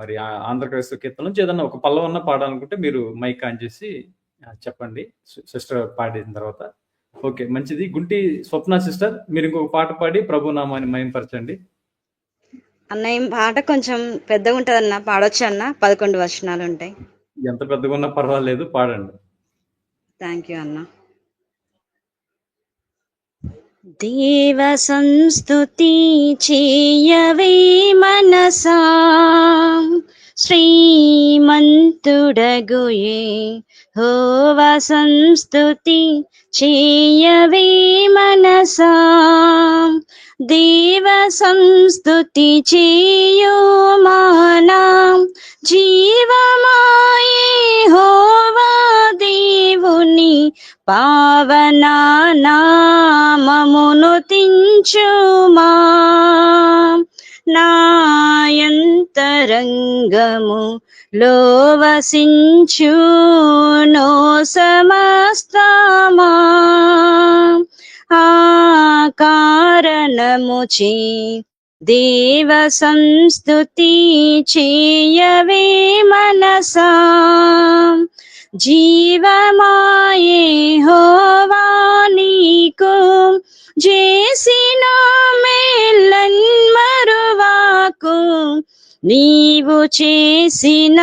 మరి ఆంధ్రప్రదేశ్ కీర్తన నుంచి ఏదన్నా ఒక పల్లవన్న పాడాలనుకుంటే మీరు మైక్ ఆన్ చేసి చెప్పండి. సిస్టర్ పాడిన తర్వాత. ఓకే మంచిది. గుంటి స్వప్న సిస్టర్ మీరు ఇంకొక పాట పాడి ప్రభు నామాన్ని మయంపరచండి. అన్న ఈ పాట కొంచెం పెద్దగా ఉంటుంది అన్న పాడొచ్చు అన్న పదకొండు వచనాలు ఉంటాయి ఎంత పెద్దగా ఉన్నా పర్వాలేదు పాడండి. థ్యాంక్ యూ అన్న. దేవ సంస్తుతి చేయవే మనసా. శ్రీమంతుడగుయే హోవ సంస్తుతి చేయవే మనసా. దేవ సంస్థుతి చేయోమానా జీవమాయే హోవా దేవుని పావనా నామమును తించుమా నాయంతరంగము లోవసించు నో సమస్తమా ఆ కారణముచి దేవ సంస్తుతి చేయవే మనసా. జీవమాయే హోవా నీకు చేసిన మేలన్ మరువాకు నీవు చేసిన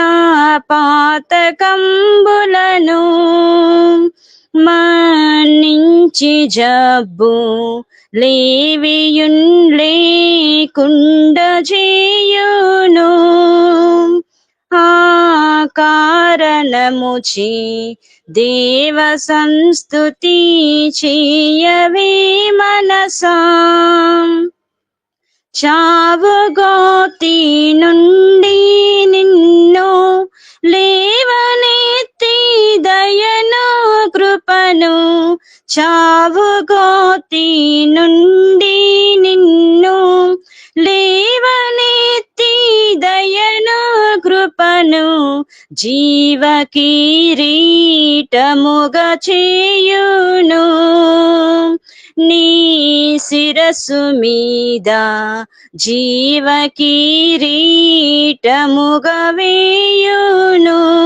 పాతకంబులను మన్నించి జబ్బు లేవియున్ లేకుండ చేయును. ఆ కారణముచి దేవ సంస్థుతి చేయవే మనసా. చావుగోతి నుండి నిన్ను లేవనెత్తి దయను కృపను చావుగోతి నుండి నిన్ను లేవనెత్తి దయను కృపను జీవ కిరీటముగా చేయును. నీ శిరసు మీద జీవ కిరీటముగా వేయును.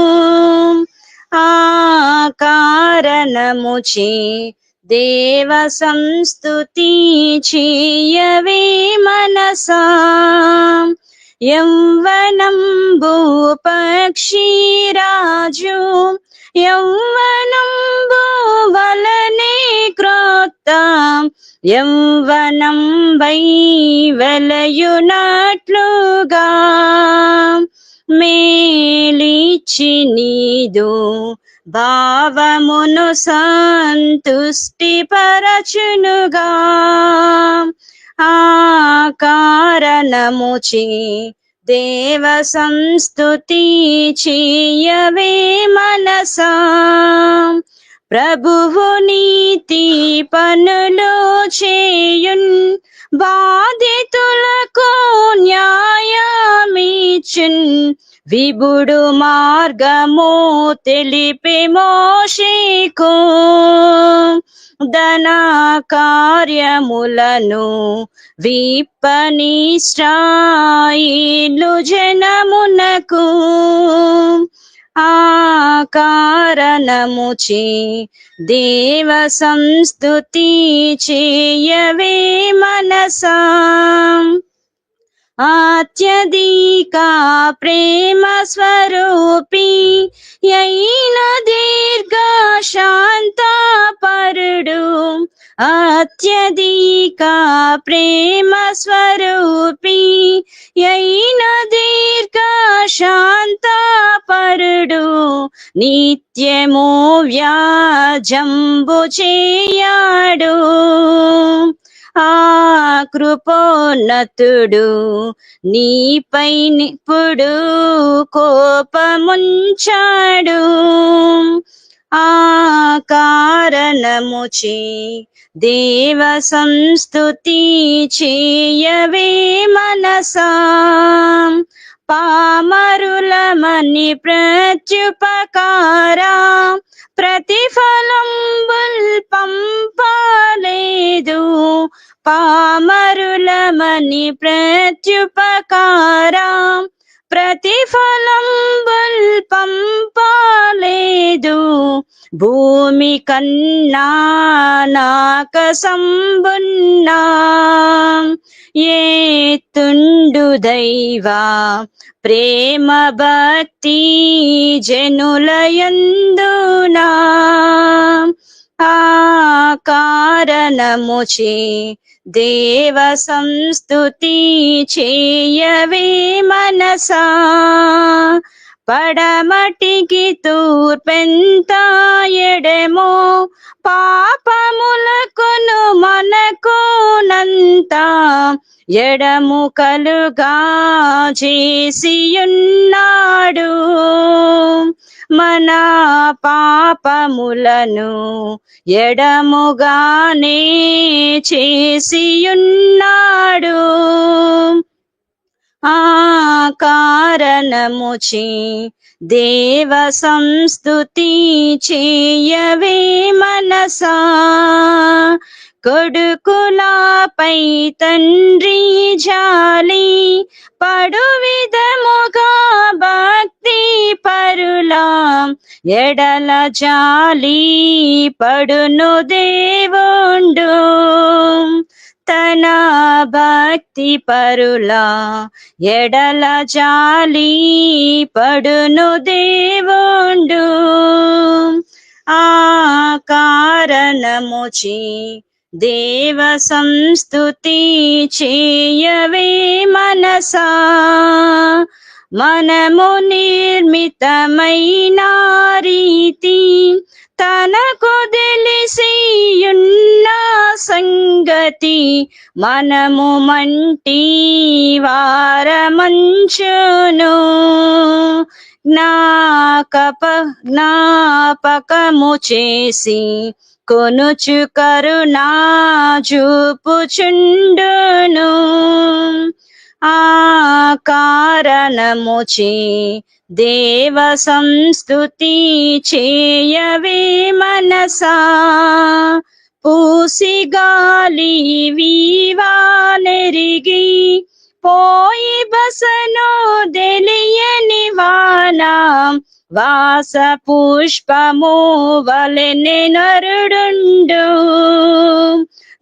ఆ కారణముచి దేవ సంస్తుతి చీయవే మనసా. యౌవనంబు పక్షిరాజు యౌవనంబు వలనే క్రోత్త యౌవనం వై వలయునట్లుగా. మేలిచి నీదు భావమును సంతుష్టి పరచునుగా. ఆ కారణముచి దేవ సంస్తుతి చేయవే మనసా. ప్రభువు నీతి పనులు చేయున్ బాధితులకు న్యాయమిచిన్ విబుడు మార్గము తెలిపి మోషేకు. ధన కార్యములను విప్పని శ్రాయిలు జనమునకు. కారణముచి దేవ సంస్థుతి చేయవే మనసా. ఆత్యధికా ప్రేమ స్వరూపి అయిన దీర్ఘ శాంత పరుడు అత్యధిక ప్రేమ స్వరూపి అయిన దీర్ఘ శాంత పరుడు నిత్యము వ్యాజంబు చేయాడు. ఆ కృపోన్నతుడు నీపై నిప్పుడు కోపముంచాడు. ఆ కారణముచి దేవ సంస్తుతి చేయవే మనసా. పామరులమని ప్రత్యుపకారా ప్రతిఫలం పంపలేదు పామరులమని ప్రత్యుపకారా ప్రతిఫలం పాలేదు భూమి కన్నా నాక సంబున్నా ఏ తుండు దైవా ప్రేమ భక్తి జనులయందునా ఆకా ఆ కారణముచే దేవ సంస్థుతి చేయవే మనసా. పడమటికి తూర్పెంత ఎడమో పాపములకును మనకునంత ఎడము కలుగా చేసియున్నాడు మన పాపములను ఎడముగానే చేసియున్నాడు ఆ కారణముచి దేవ సంస్తుతి చేయవే మనసా. కొడుకులాపై తండ్రి జాలి పడు విధముగా భక్తి ఎడల జాలి పడును దేవుండు. తన భక్తి పరుల ఎడల జాలి పడును దేవుండు. ఆ కారణముచి దేవ సంస్తుతి చేయవే మనసా. మనము నిర్మితమైన రీతి తనకు తెలిసియున్న సంగతి మనము మంటి వారమంచును. జ్ఞాకప జ్ఞాపకము చేసి కొనుచు కరుణా చూపుచుండు. కారణముచి దేవ సంస్తుతి చేయవే మనసా. పూసి గాలి వీవానెరిగి పోయి బసను తెలియని వానా. వాస పుష్పము వలెని నరుడుండు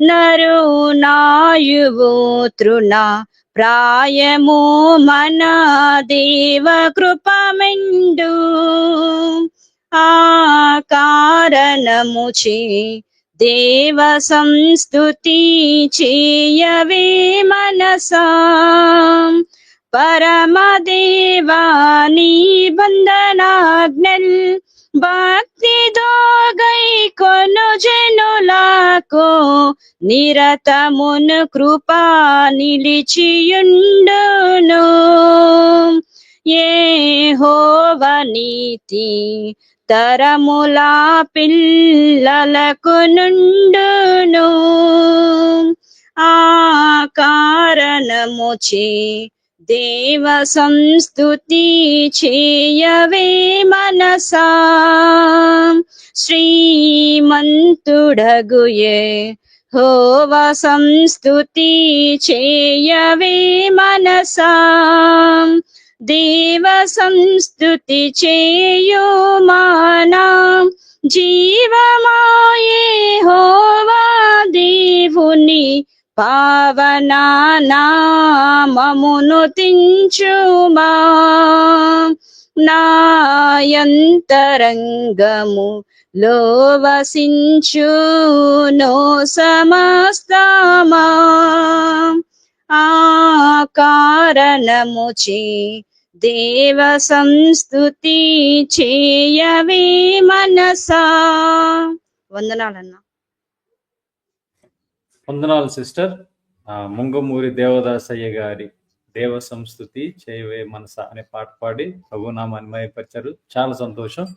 నరు నాయువు తృణ ప్రాయము మన దేవ కృపమెండు. ఆ కారణము చే దేవ సంస్తుతి చేయవే మనసా. పరమదేవాని బంధనాజ్ఞల్ భక్తి జనులకు నిరతమును కృపా నిలిచియుండును. ఏ హోవనీతి తరములా పిల్లలకు నుండును. ఆ కారణము చే దేవ సంస్థుతి చేయవే మనసా. శ్రీమంతుడగుయే హోవ సంస్థుతి చేయవే మనసా. దేవ సంస్థుతి చేయో మానా. జీవమాయే హోవా దేవుని పావనా తించుమా? నాయంతరంగము లో వసించు నో సమస్తమా? ఆ కారణముచే దేవ సంస్తుతి చేయవే మనసా? వందనాలన్నా. వందనాలు సిస్టర్. ఆ, ముంగమూరి దేవదాసయ్య గారి దేవ సంస్థుతి చేయవే మనస అనే పాట పాడి ప్రభునామాన్ని మయపరిచారు. చాలా సంతోషం.